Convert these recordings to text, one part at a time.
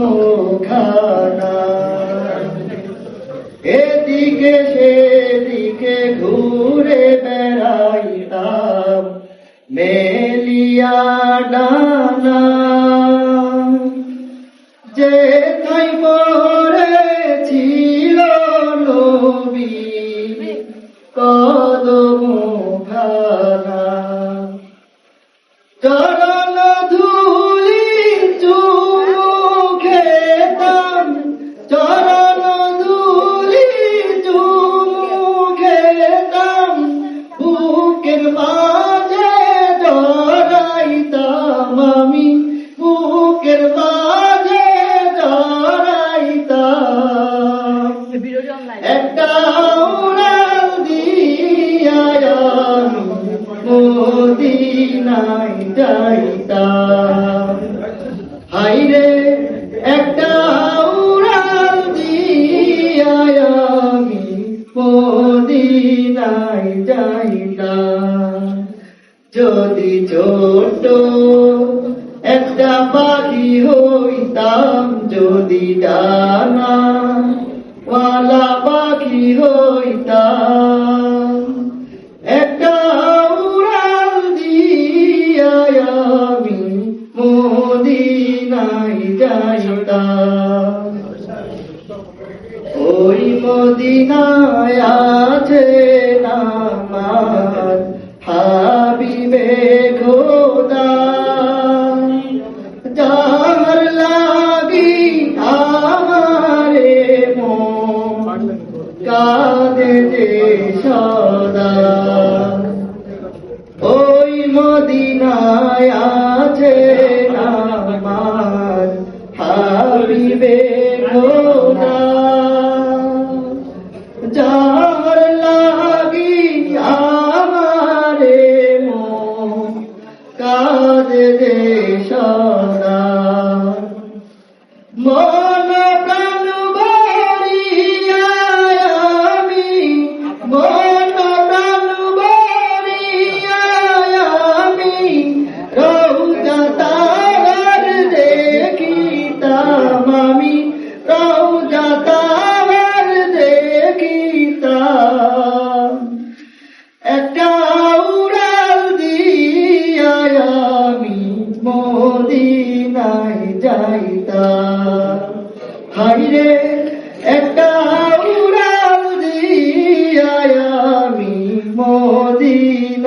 মুখানা এদিকে সেদিকে ঘুরে বেড়াইতাম মেলিয়া ডানা। যে তাই পড়েছিল নবী মদিনায় যাইতাম। হাইরে একটা উড়াল দিয়া আমি মদিনায় যাইতাম। যদি ছোট একটা পাখি হইতাম, যদি ডানা ওয়ালা মদিনায় যাইতাম ওই মদিনায় আছে নামার মদিনায় আছে আমার হাবিবে খোদা যার লাগি আমারে মন কাঁদে যে সদা। মন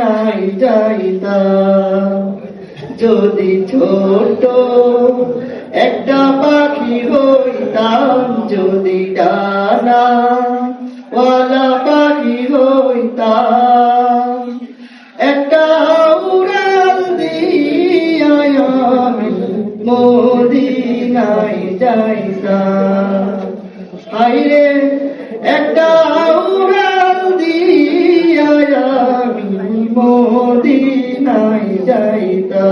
মদিনায় যাইতাম যদি ছোট একটা পাখি হইতাম, যদি ডানা ওয়ালা পাখি হইতাম, একটা উড়াল আমি মদিনায় যাইতাম। হাইরে একটা মদিনায় যাইতা।